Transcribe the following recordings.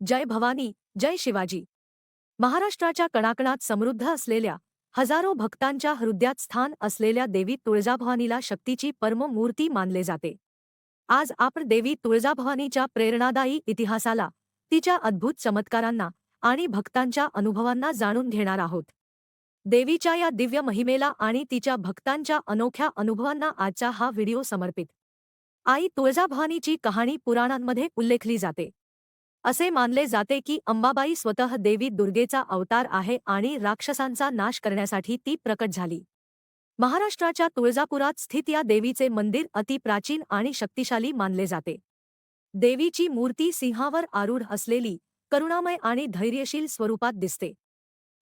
जय भवानी जय शिवाजी. महाराष्ट्राच्या कणाकणात समृद्ध असलेल्या हजारो भक्तांच्या हृदयात स्थान असलेल्या देवी तुळजाभवानीला शक्तीची परममूर्ती मानले जाते. आज आपण देवी तुळजाभवानीच्या प्रेरणादायी इतिहासाला तिच्या अद्भुत चमत्कारांना आणि भक्तांच्या अनुभवांना जाणून घेणार आहोत. देवीच्या या दिव्य महिमेला आणि तिच्या भक्तांच्या अनोख्या अनुभवांना आजचा हा व्हिडिओ समर्पित. आई तुळजाभवानीची कहाणी पुराणांमध्ये उल्लेखली जाते. असे मानले जाते की अंबाबाई स्वतः देवी दुर्गेचा अवतार आहे आणि राक्षसांचा नाश करण्यासाठी ती प्रकट झाली. महाराष्ट्राच्या तुळजापुरात स्थित या देवीचे मंदिर अतिप्राचीन आणि शक्तिशाली मानले जाते. देवीची मूर्ती सिंहावर आरूढ असलेली करुणामय आणि धैर्यशील स्वरूपात दिसते.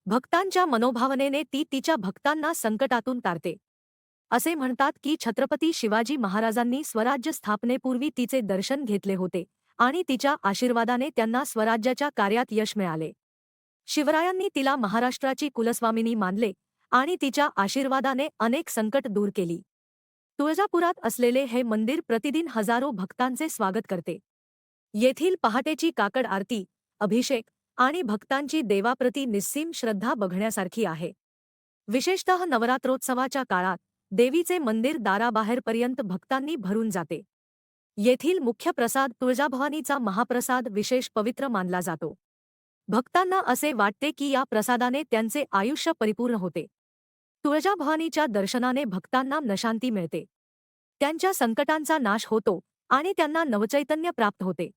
भक्तांच्या मनोभावनेने ती तिच्या भक्तांना संकटातून तारते. असे म्हणतात की छत्रपती शिवाजी महाराजांनी स्वराज्य स्थापनेपूर्वी तिचे दर्शन घेतले होते. आणि तिच्या आशीर्वादाने त्यांना स्वराज्याच्या कार्यात यश मिळाले. शिवरायांनी तिला महाराष्ट्राची कुलस्वामिनी मानले आणि तिच्या आशीर्वादाने अनेक संकट दूर केली. तुळजापुरात असलेले हे मंदिर प्रतिदिन हजारो भक्तांचे स्वागत करते. येथील पहाटेची काकड आरती अभिषेक आणि भक्तांची देवाप्रती निस्सीम श्रद्धा बघण्यासारखी आहे. विशेषतः नवरात्रोत्सवाच्या काळात देवीचे मंदिर दाराबाहेरपर्यंत भक्तांनी भरून जाते. येथील मुख्य प्रसाद तुळजाभवानीचा महाप्रसाद विशेष पवित्र मानला जातो. भक्तांना असे वाटते की या प्रसादाने त्यांचे आयुष्य परिपूर्ण होते. तुळजाभवानीच्या दर्शनाने भक्तांना नशांती मिळते. त्यांच्या संकटांचा नाश होतो आणि त्यांना नवचैतन्य प्राप्त होते.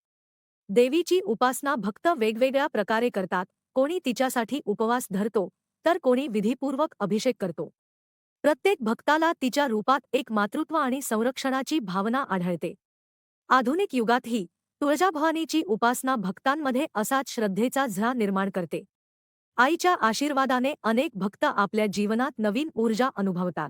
देवीची उपासना भक्त वेगवेगळ्या प्रकारे करतात कोणी तिच्यासाठी उपवास धरतो तर कोणी विधीपूर्वक अभिषेक करतो. प्रत्येक भक्ताला तिच्या रूपात एक मातृत्व आणि संरक्षणाची भावना आढळते. आधुनिक युगातही तुळजाभवानीची उपासना भक्तांमध्ये असाच श्रद्धेचा झळा निर्माण करते. आईच्या आशीर्वादाने अनेक भक्त आपल्या जीवनात नवीन ऊर्जा अनुभवतात.